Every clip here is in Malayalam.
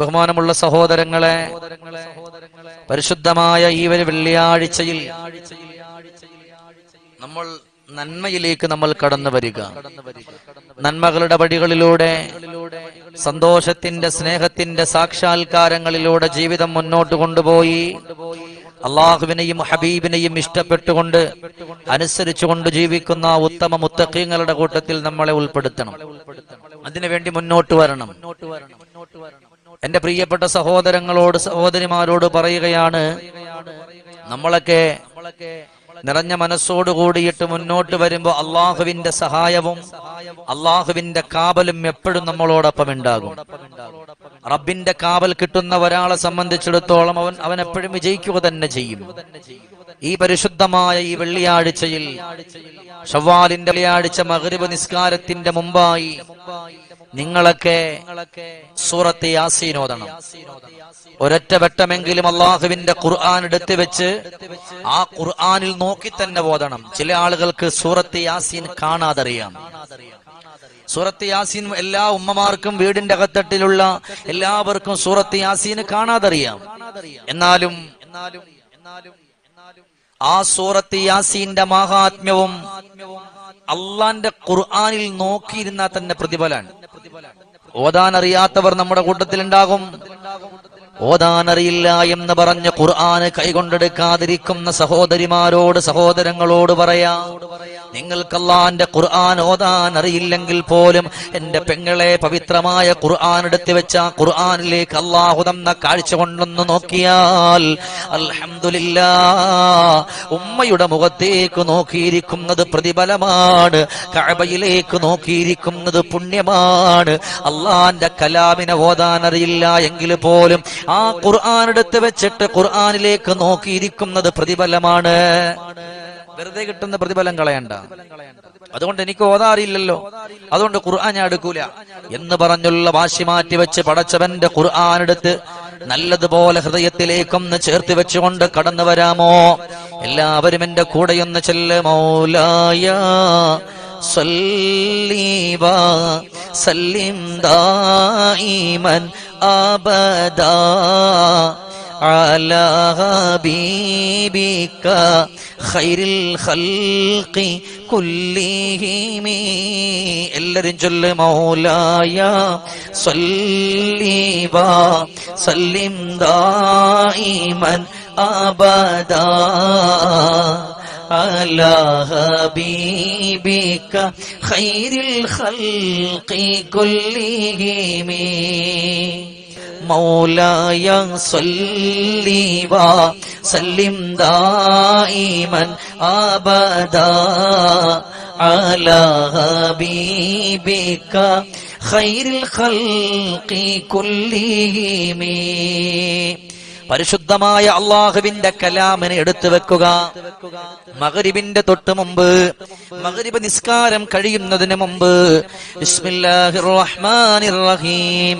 ബഹുമാനമുള്ള സഹോദരങ്ങളെ പരിശുദ്ധമായ ഈ ഒരു വെള്ളിയാഴ്ചയിൽ നമ്മൾ നന്മയിലേക്ക് നമ്മൾ കടന്നു വരിക. നന്മകളുടെ വഴികളിലൂടെ സന്തോഷത്തിന്റെ സ്നേഹത്തിന്റെ സാക്ഷാത്കാരങ്ങളിലൂടെ ജീവിതം മുന്നോട്ട് കൊണ്ടുപോയി. അള്ളാഹുവിനെയും ഹബീബിനെയും ഇഷ്ടപ്പെട്ടുകൊണ്ട് അനുസരിച്ചുകൊണ്ട് ജീവിക്കുന്ന ഉത്തമ മുത്തക്കീങ്ങളുടെ കൂട്ടത്തിൽ നമ്മളെ ഉൾപ്പെടുത്തണം. അതിനുവേണ്ടി മുന്നോട്ട് വരണം. എന്റെ പ്രിയപ്പെട്ട സഹോദരങ്ങളോട് സഹോദരിമാരോട് പറയുകയാണ് നമ്മളൊക്കെ നിറഞ്ഞ മനസ്സോട് കൂടിയിട്ട് മുന്നോട്ട് വരുമ്പോൾ അള്ളാഹുവിന്റെ സഹായവും അള്ളാഹുവിന്റെ കാവലും എപ്പോഴും നമ്മളോടൊപ്പം ഉണ്ടാകും. റബ്ബിന്റെ കാവൽ കിട്ടുന്ന ഒരാളെ സംബന്ധിച്ചിടത്തോളം അവൻ അവൻ എപ്പോഴും വിജയിക്കുക തന്നെ ചെയ്യും. ഈ പരിശുദ്ധമായ ഈ വെള്ളിയാഴ്ചയിൽ ഷവ്വാലിന്റെ വെള്ളിയാഴ്ച മഗ്രിബ് നിസ്കാരത്തിന്റെ മുമ്പായി നിങ്ങളൊക്കെ സൂറത്ത് യാസീൻ ഓതണം. ഒരൊറ്റ വട്ടമെങ്കിലും അള്ളാഹുവിന്റെ ഖുർആൻ എടുത്തു വെച്ച് ആ ഖുർആനിൽ നോക്കി തന്നെ ഓതണം. ചില ആളുകൾക്ക് സൂറത്ത് യാസീൻ കാണാതറിയാം. സൂറത്ത് യാസീൻ എല്ലാ ഉമ്മമാർക്കും വീടിന്റെ അകത്തട്ടിലുള്ള എല്ലാവർക്കും സൂറത്ത് യാസീൻ കാണാതറിയാം. എന്നാലും ആ സൂറത്ത് യാസീന്റെ മഹാത്മ്യവും അള്ളാന്റെ ഖുർആാനിൽ നോക്കിയിരുന്നാൽ തന്നെ പ്രതിഫലാണ് ഓതാൻ അറിയാത്തവർ നമ്മുടെ കൂട്ടത്തിലുണ്ടാകും. ഓതാനറിയില്ല എന്ന് പറഞ്ഞ് ഖുർആന് കൈകൊണ്ടെടുക്കാതിരിക്കുന്ന സഹോദരിമാരോട് സഹോദരങ്ങളോട് പറയാ. നിങ്ങൾക്ക് അള്ളാന്റെ ഖുർആൻ ഓതാൻ അറിയില്ലെങ്കിൽ പോലും എന്റെ പെങ്ങളെ പവിത്രമായ ഖുർആൻ എടുത്തു വെച്ച ഖുർആാനിലേക്ക് അള്ളാഹു തന്ന കാഴ്ച കൊണ്ടൊന്ന് നോക്കിയാൽ അൽഹംദുലില്ലാ ഉമ്മയുടെ മുഖത്തേക്ക് നോക്കിയിരിക്കുന്നത് പ്രതിഫലമാണ് കഴബയിലേക്ക് നോക്കിയിരിക്കുന്നത് പുണ്യമാണ്. അള്ളാന്റെ കലാമിനെ ഓതാൻ അറിയില്ല എങ്കിൽ പോലും ആ ഖുർആൻ എടുത്തു വെച്ചിട്ട് ഖുർആനിലേക്ക് നോക്കിയിരിക്കുന്നത് പ്രതിഫലമാണ്. വെറുതെ കിട്ടുന്ന പ്രതിഫലം കളയണ്ട. അതുകൊണ്ട് എനിക്ക് ഓതാറില്ലല്ലോ. അതുകൊണ്ട് ഖുർആൻ ഞാൻ എടുക്കൂല. എന്ന് പറഞ്ഞുള്ള വാശി മാറ്റി വെച്ച് പടച്ചവന്റെ ഖുർആൻ എടുത്ത് നല്ലതുപോലെ ഹൃദയത്തിലേക്കൊന്ന് ചേർത്ത് വെച്ചുകൊണ്ട് കടന്നു വരാമോ? എല്ലാവരും എന്റെ കൂടെയൊന്ന് ചെല്ല മൗലായ. സല്ലീവ സല്ലിം ദായിമൻ خير الخلق كلهم എല്ലാരും ചൊല്ല് മൗലായ صلي وسلم دائما أبدا على حبيبك خير الخلق كلهم مولاي صل وسلم دائما ابدا على حبيبك خير الخلق كلهم പരിശുദ്ധമായ അള്ളാഹുവിന്റെ കലാമിനെ എടുത്തു വെക്കുക മകരിബിന്റെ തൊട്ട് മുമ്പ് മകരിബ് നിസ്കാരം കഴിയുന്നതിന് മുമ്പ് ബിസ്മില്ലാഹിർ റഹ്മാനിർ റഹീം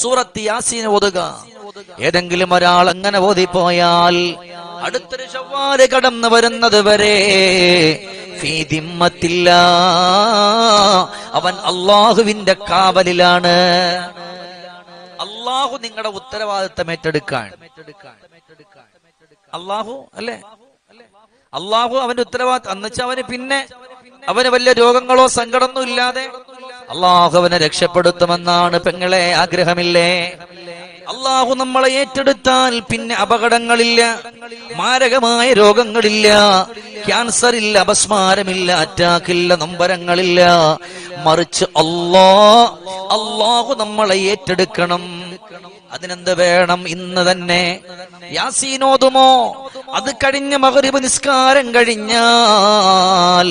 സൂറത്ത് യാസീൻ ഓതുക. ഏതെങ്കിലും ഒരാൾ അങ്ങനെ ഓതിപ്പോയാൽ അടുത്തൊരു ചൊവ്വാൽ കടന്നു വരുന്നത് വരെ അവൻ അള്ളാഹുവിന്റെ കാവലിലാണ്. അള്ളാഹു നിങ്ങളുടെ ഉത്തരവാദിത്തം ഏറ്റെടുക്കാൻ. അള്ളാഹു അല്ലേ? അള്ളാഹു അവന്റെ ഉത്തരവാദിത്തം. എന്നുവെച്ചാൽ അവന് പിന്നെ അവന് വലിയ രോഗങ്ങളോ സങ്കടമൊന്നും ഇല്ലാതെ അള്ളാഹു അവനെ രക്ഷപ്പെടുത്തുമെന്നാണ് പെങ്ങളെ ആഗ്രഹമില്ലേ? അള്ളാഹു നമ്മളെ ഏറ്റെടുത്താൽ പിന്നെ അപകടങ്ങളില്ല മാരകമായ രോഗങ്ങളില്ല ക്യാൻസർ ഇല്ല അപസ്മാരമില്ല അറ്റാക്കില്ല നമ്പരങ്ങളില്ല. മറിച്ച് അള്ളാ അള്ളാഹു നമ്മളെ ഏറ്റെടുക്കണം. അതിനെന്ത് വേണം ഇന്ന് തന്നെ? യാസീനോതുമോ? അത് കഴിഞ്ഞ മകരിബ് നിസ്കാരം കഴിഞ്ഞാൽ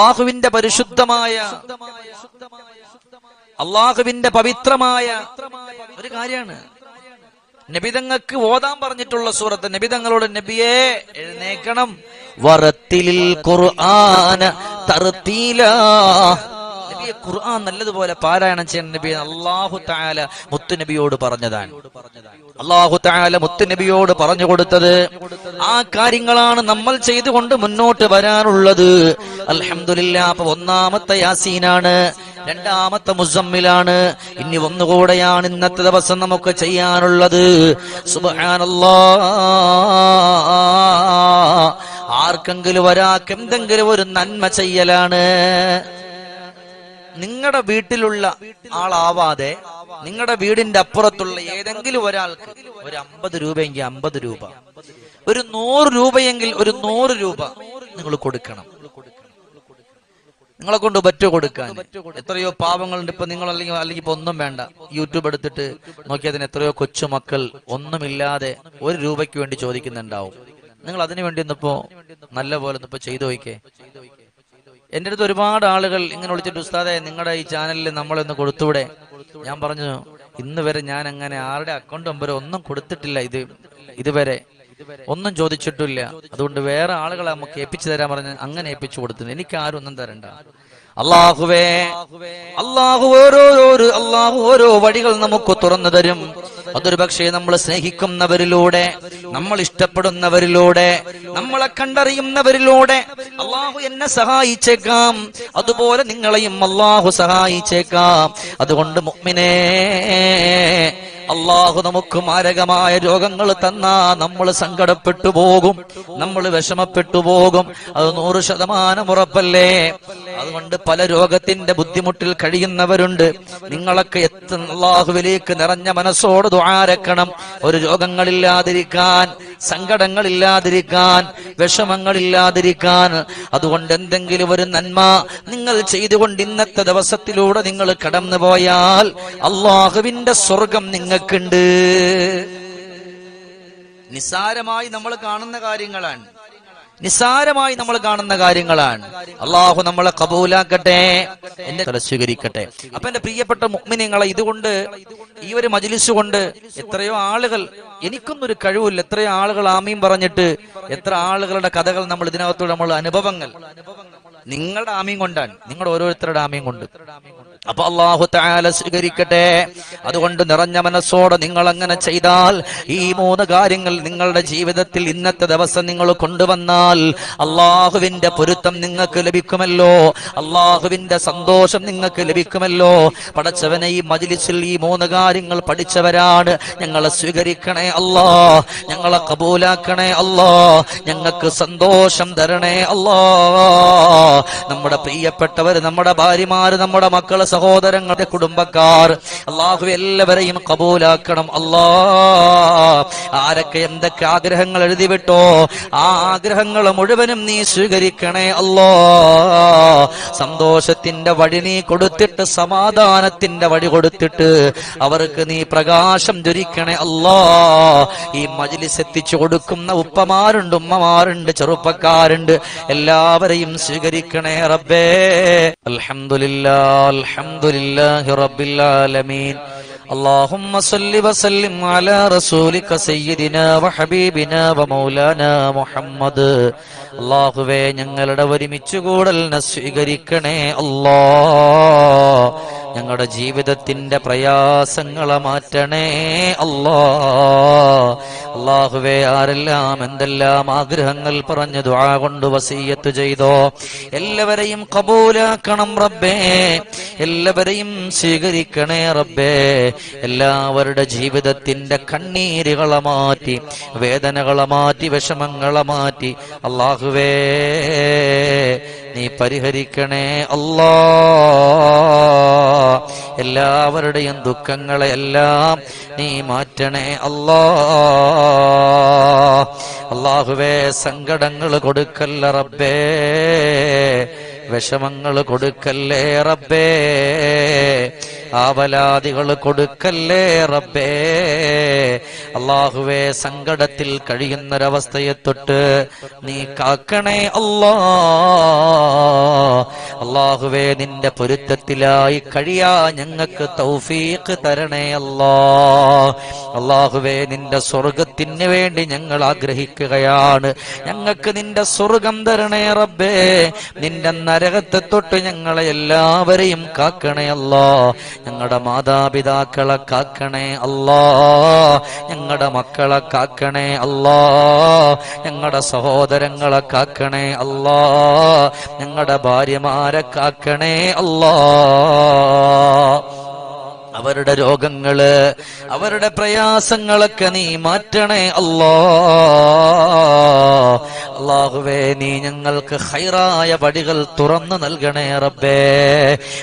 അള്ളാഹുവിന്റെ പരിശുദ്ധമായ അള്ളാഹുവിന്റെ പവിത്രമായ ഒരു കാര്യമാണ്. നബിതങ്ങൾക്ക് ഓതാൻ പറഞ്ഞിട്ടുള്ള സൂറത്ത് നബിതങ്ങളോട് നബിയെ എഴുന്നേക്കണം വറത്തിലിൽ ഖുർആന തർത്തീല. നബിയെ ഖുർആൻ നല്ലതുപോലെ പാരായണം ചെയ്യണം നബി അള്ളാഹു താല മുത്തുനബിയോട് പറഞ്ഞതാണ്. അള്ളാഹു താല മുത്തുനബിയോട് പറഞ്ഞു കൊടുത്തത് ആ കാര്യങ്ങളാണ് നമ്മൾ ചെയ്തുകൊണ്ട് മുന്നോട്ട് വരാനുള്ളത് അൽഹംദുലില്ല അപ്പൊ ഒന്നാമത്തെ യാസീനാണ് രണ്ടാമത്തെ മുസമ്മിലാണ് ഇനി ഒന്നുകൂടെയാണ് ഇന്നത്തെ ദിവസം നമുക്ക് ചെയ്യാനുള്ളത്. സുബ്ഹാനല്ലാ ആർക്കെങ്കിലും ഒരാൾക്ക് എന്തെങ്കിലും ഒരു നന്മ ചെയ്യലാണ്. നിങ്ങളുടെ വീട്ടിലുള്ള ആളാവാതെ നിങ്ങളുടെ വീടിന്റെ അപ്പുറത്തുള്ള ഏതെങ്കിലും ഒരാൾക്ക് ഒരു അമ്പത് രൂപയെങ്കിൽ അമ്പത് രൂപ ഒരു നൂറ് രൂപയെങ്കിൽ ഒരു നൂറ് രൂപ നിങ്ങൾ കൊടുക്കണം. നിങ്ങളെ കൊണ്ട് പറ്റു കൊടുക്കാൻ? എത്രയോ പാവങ്ങളുണ്ട്. ഇപ്പൊ നിങ്ങൾ അല്ലെങ്കിൽ അല്ലെങ്കിൽ ഇപ്പൊ ഒന്നും വേണ്ട. യൂട്യൂബ് എടുത്തിട്ട് നോക്കിയതിന് എത്രയോ കൊച്ചുമക്കൾ ഒന്നുമില്ലാതെ ഒരു രൂപയ്ക്ക് വേണ്ടി ചോദിക്കുന്നുണ്ടാവും. നിങ്ങൾ അതിനു വേണ്ടി ഒന്നിപ്പോ നല്ല പോലെ ഒന്നിപ്പോ ചെയ്തു നോക്കേ എന്റെ അടുത്ത് ഒരുപാട് ആളുകൾ ഇങ്ങനെ വിളിച്ചിട്ട് ഉസ്താദെ നിങ്ങളുടെ ഈ ചാനലിൽ നമ്മളൊന്ന് കൊടുത്തൂടെ ഞാൻ പറഞ്ഞു ഇന്ന് വരെ ഞാൻ അങ്ങനെ ആരുടെ അക്കൗണ്ട് നമ്പർ ഒന്നും കൊടുത്തിട്ടില്ല ഇത് ഇതുവരെ. ഒന്നും ചോദിച്ചിട്ടില്ല അതുകൊണ്ട് വേറെ ആളുകളെ നമുക്ക് ഏൽപ്പിച്ചു തരാൻ പറഞ്ഞ് അങ്ങനെ ഏൽപ്പിച്ചു കൊടുത്തു എനിക്ക് ആരും ഒന്നും തരണ്ട. അള്ളാഹുവേ അള്ളാഹു ഓരോ അള്ളാഹു ഓരോ വഴികൾ നമുക്ക് തുറന്നു തരും. അതൊരു പക്ഷേ നമ്മൾ സ്നേഹിക്കുന്നവരിലൂടെ നമ്മൾ ഇഷ്ടപ്പെടുന്നവരിലൂടെ നമ്മളെ കണ്ടറിയുന്നവരിലൂടെ അള്ളാഹു എന്നെ സഹായിച്ചേക്കാം. അതുപോലെ നിങ്ങളെയും അള്ളാഹു സഹായിച്ചേക്കാം. അതുകൊണ്ട് മുഅ്മിനേ അള്ളാഹു നമുക്ക് മാരകമായ രോഗങ്ങൾ തന്നാ നമ്മൾ സങ്കടപ്പെട്ടു പോകും. നമ്മൾ വിഷമപ്പെട്ടു പോകും. അത് നൂറ് ശതമാനം ഉറപ്പല്ലേ? അതുകൊണ്ട് പല രോഗത്തിന്റെ ബുദ്ധിമുട്ടിൽ കഴിയുന്നവരുണ്ട്. നിങ്ങളൊക്കെ എത്തുന്ന അള്ളാഹുവിലേക്ക് നിറഞ്ഞ മനസ്സോട് ദ്വാരക്കണം ഒരു രോഗങ്ങളില്ലാതിരിക്കാൻ സങ്കടങ്ങളില്ലാതിരിക്കാൻ വിഷമങ്ങളില്ലാതിരിക്കാൻ. അതുകൊണ്ട് എന്തെങ്കിലും ഒരു നന്മ നിങ്ങൾ ചെയ്തുകൊണ്ട് ഇന്നത്തെ ദിവസത്തിലൂടെ നിങ്ങൾ കടന്നു പോയാൽ അള്ളാഹുവിന്റെ സ്വർഗം നിങ്ങൾക്കുണ്ട് നിസ്സാരമായി നമ്മൾ കാണുന്ന കാര്യങ്ങളാണ്. നിസ്സാരമായി നമ്മൾ കാണുന്ന കാര്യങ്ങളാണ്. അള്ളാഹു നമ്മളെ കബൂലാക്കട്ടെ എന്നെ സ്വീകരിക്കട്ടെ. അപ്പൊ എന്റെ പ്രിയപ്പെട്ട മുഗ്മിനിങ്ങളെ ഇതുകൊണ്ട് ഈ ഒരു മജിലിസ് കൊണ്ട് എത്രയോ ആളുകൾ എനിക്കൊന്നൊരു കഴിവില്ല. എത്രയോ ആളുകൾ ആമീം പറഞ്ഞിട്ട് എത്ര ആളുകളുടെ കഥകൾ നമ്മൾ ഇതിനകത്തോടെ നമ്മൾ അനുഭവങ്ങൾ. നിങ്ങളുടെ ആമീം കൊണ്ടാണ്. നിങ്ങളുടെ ഓരോരുത്തരുടെ ആമീം കൊണ്ട്. അപ്പൊ അള്ളാഹു താല സ്വീകരിക്കട്ടെ. അതുകൊണ്ട് നിറഞ്ഞ മനസ്സോടെ നിങ്ങൾ അങ്ങനെ ചെയ്താൽ ഈ മൂന്ന് കാര്യങ്ങൾ നിങ്ങളുടെ ജീവിതത്തിൽ ഇന്നത്തെ ദിവസം നിങ്ങൾ കൊണ്ടുവന്നാൽ അള്ളാഹുവിന്റെ പൊരുത്തം നിങ്ങൾക്ക് ലഭിക്കുമല്ലോ. അള്ളാഹുവിന്റെ സന്തോഷം നിങ്ങൾക്ക് ലഭിക്കുമല്ലോ. പടച്ചവനെ ഈ മജിലിസിൽ ഈ മൂന്ന് കാര്യങ്ങൾ പഠിച്ചവരാണ്. ഞങ്ങളെ സ്വീകരിക്കണേ അല്ലാ. ഞങ്ങളെ കബൂലാക്കണേ അല്ലാ. ഞങ്ങൾക്ക് സന്തോഷം തരണേ അല്ലാ. നമ്മുടെ പ്രിയപ്പെട്ടവർ നമ്മുടെ ഭാര്യമാര് നമ്മുടെ മക്കൾ സഹോദരങ്ങളുടെ കുടുംബക്കാർ അള്ളാഹു എല്ലാവരെയും കബൂലാക്കണം. അല്ലാ ആരൊക്കെ എന്തൊക്കെ ആഗ്രഹങ്ങൾ എഴുതി വിട്ടോ ആ ആഗ്രഹങ്ങൾ മുഴുവനും നീ സ്വീകരിക്കണേ അല്ലോ സന്തോഷത്തിന്റെ വഴി നീ കൊടുത്തിട്ട് സമാധാനത്തിന്റെ വഴി കൊടുത്തിട്ട് അവർക്ക് നീ പ്രകാശം ധരിക്കണേ അല്ലോ ഈ മജിലിസ് എത്തിച്ചു കൊടുക്കുന്ന ഉപ്പമാരുണ്ട് ഉമ്മമാരുണ്ട് ചെറുപ്പക്കാരുണ്ട്. എല്ലാവരെയും സ്വീകരിക്കണേ റബ്ബേ. അൽഹംദുലില്ലാ അൽഹംദുലില്ലാഹി റബ്ബിൽ ആലമീൻ اللهم صل وسلم على رسولك سيدنا وحبيبنا ومولانا محمد അള്ളാഹുവേ ഞങ്ങളുടെ ഒരുമിച്ച് കൂടലിനെ സ്വീകരിക്കണേ അല്ലാ ഞങ്ങളുടെ ജീവിതത്തിന്റെ പ്രയാസങ്ങളെ മാറ്റണേ അല്ലാ. അള്ളാഹുവേ ആരെല്ലാം എന്തെല്ലാം ആഗ്രഹങ്ങൾ പറഞ്ഞു ദുആ കൊണ്ട് വസീയത്ത് ചെയ്തോ എല്ലാവരെയും കബൂലാക്കണം റബ്ബേ. എല്ലാവരെയും സ്വീകരിക്കണേ റബ്ബേ. എല്ലാവരുടെ ജീവിതത്തിന്റെ കണ്ണീരുകളെ മാറ്റി വേദനകളെ മാറ്റി വിഷമങ്ങളെ മാറ്റി. അള്ളാഹുവേ നീ പരിഹരിക്കണേ അല്ലാ. എല്ലാവരുടെയും ദുഃഖങ്ങളെ എല്ലാം നീ മാറ്റണേ അല്ലാ. അള്ളാഹുവേ സങ്കടങ്ങൾ കൊടുക്കല്ല റബ്ബേ. വിഷമങ്ങൾ കൊടുക്കല്ലേ റബ്ബേ. ആവലാദികൾ കൊടുക്കല്ലേ റബ്ബേ? അള്ളാഹുവെ സങ്കടത്തിൽ കഴിയുന്നൊരവസ്ഥയെ തൊട്ട് നീ കാക്കണേ അല്ലാ. അള്ളാഹുവെ നിന്റെ പൊരുത്തത്തിലായി കഴിയാ ഞങ്ങൾക്ക് തൗഫീഖ് തരണേ അല്ലാ. അള്ളാഹുവെ നിന്റെ സ്വർഗത്തിന് വേണ്ടി ഞങ്ങൾ ആഗ്രഹിക്കുകയാണ്. ഞങ്ങൾക്ക് നിന്റെ സ്വർഗം തരണേ റബ്ബേ. നിന്റെ നരകത്തെ തൊട്ട് ഞങ്ങളെ എല്ലാവരെയും കാക്കണേ അല്ല. ഞങ്ങളുടെ മാതാപിതാക്കളെ കാക്കണേ അല്ല. ഞങ്ങളുടെ മക്കളെ കാക്കണേ അല്ല. ഞങ്ങളുടെ സഹോദരങ്ങളെ കാക്കണേ അല്ല. ഞങ്ങളുടെ ഭാര്യമാരെ കാക്കണേ അല്ലാ. അവരുടെ രോഗങ്ങൾ അവരുടെ പ്രയാസങ്ങളൊക്കെ നീ മാറ്റണേ അല്ലാ. അള്ളാഹുവേ നീ ഞങ്ങൾക്ക് ഹൈറായ വഴികൾ തുറന്നു നൽകണേ റബ്ബേ.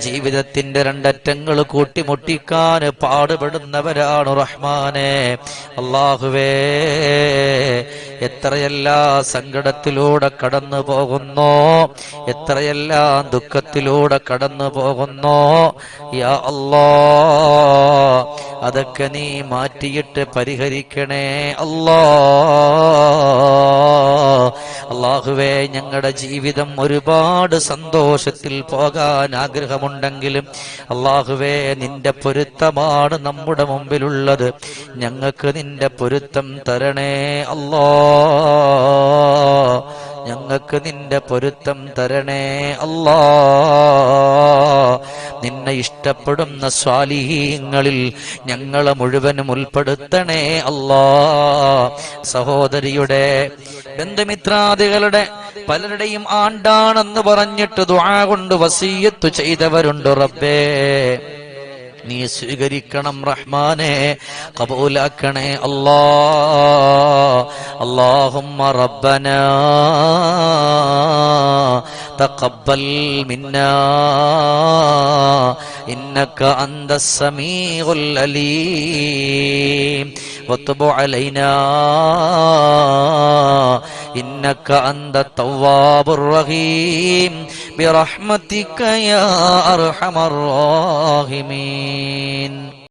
ജീവിതത്തിന്റെ രണ്ടറ്റങ്ങൾ കൂട്ടിമുട്ടിക്കാൻ പാടുപെടുന്നവരാണ് റഹ്മാനെ. അള്ളാഹുവേ എത്രയെല്ലാം സങ്കടത്തിലൂടെ കടന്നു പോകുന്നോ എത്രയെല്ലാം ദുഃഖത്തിലൂടെ കടന്നു പോകുന്നോ യാ അല്ലാ. അതൊക്കെ നീ മാറ്റിയിട്ട് പരിഹരിക്കണേ. അല്ലാ അള്ളാഹുവേ ഞങ്ങളുടെ ജീവിതം ഒരുപാട് സന്തോഷത്തിൽ പോകാൻ ആഗ്രഹമുണ്ടെങ്കിലും അള്ളാഹുവേ നിന്റെ പൊരുത്തമാണ് നമ്മുടെ മുമ്പിലുള്ളത്. ഞങ്ങൾക്ക് നിന്റെ പൊരുത്തം തരണേ. അല്ലാ ഞങ്ങൾക്ക് നിന്റെ പൊരുത്തം തരണേ അല്ലാ. നിന്നെ ഇഷ്ടപ്പെടുന്ന സ്വാലിഹീങ്ങളിൽ ഞങ്ങളെ മുഴുവനും ഉൾപ്പെടുത്തണേ അല്ലാ. സഹോദരിയുടെ ബന്ധുമിത്രാദികളുടെ പലരുടെയും ആണ്ടാണെന്ന് പറഞ്ഞിട്ട് ദുആ കൊണ്ട് വസീയത്ത് ചെയ്തവരുണ്ട് റബ്ബേ. നീ സ്വീകരിക്കണം റഹ്മാനെ കബൂലാക്കണേ അല്ലാ اللهم ربنا تقبل منا إنك أنت السميع العليم وتب علينا إنك أنت التواب الرحيم. برحمتك يا أرحم الراحمين.